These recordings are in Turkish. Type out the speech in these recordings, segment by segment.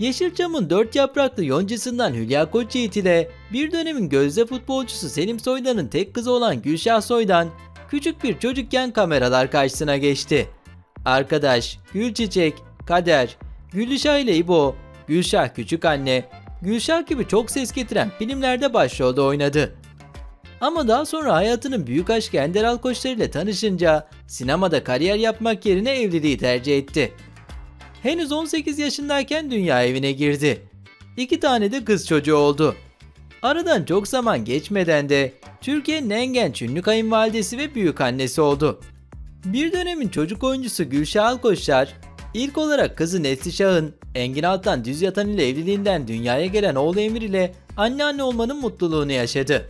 Yeşilçam'ın dört yapraklı yoncasından Hülya Koçyiğit ile bir dönemin gözde futbolcusu Selim Soydan'ın tek kızı olan Gülşah Soydan küçük bir çocukken kameralar karşısına geçti. Arkadaş, Gülçiçek, Kader, Gülşah ile İbo, Gülşah Küçük Anne, Gülşah gibi çok ses getiren filmlerde başrolde oynadı. Ama daha sonra hayatının büyük aşkı Ender Alkoçlar ile tanışınca sinemada kariyer yapmak yerine evliliği tercih etti. Henüz 18 yaşındayken dünya evine girdi. İki tane de kız çocuğu oldu. Aradan çok zaman geçmeden de Türkiye'nin en genç ünlü kayınvalidesi ve büyük annesi oldu. Bir dönemin çocuk oyuncusu Gülşah Alkoçlar, ilk olarak kızı Neslişah'ın Engin Altan Düz Yatan ile evliliğinden dünyaya gelen oğlu Emir ile anneanne olmanın mutluluğunu yaşadı.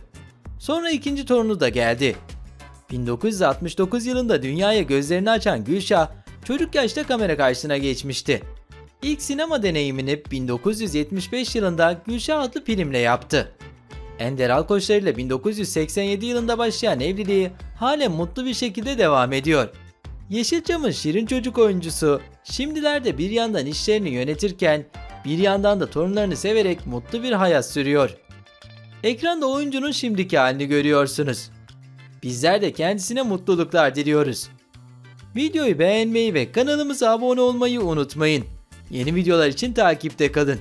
Sonra ikinci torunu da geldi. 1969 yılında dünyaya gözlerini açan Gülşah, çocuk yaşta kamera karşısına geçmişti. İlk sinema deneyimini 1975 yılında Gülşah adlı filmle yaptı. Ender Alkoçlar ile 1987 yılında başlayan evliliği halen mutlu bir şekilde devam ediyor. Yeşilçam'ın şirin çocuk oyuncusu şimdilerde bir yandan işlerini yönetirken bir yandan da torunlarını severek mutlu bir hayat sürüyor. Ekranda oyuncunun şimdiki halini görüyorsunuz. Bizler de kendisine mutluluklar diliyoruz. Videoyu beğenmeyi ve kanalımıza abone olmayı unutmayın. Yeni videolar için takipte kalın.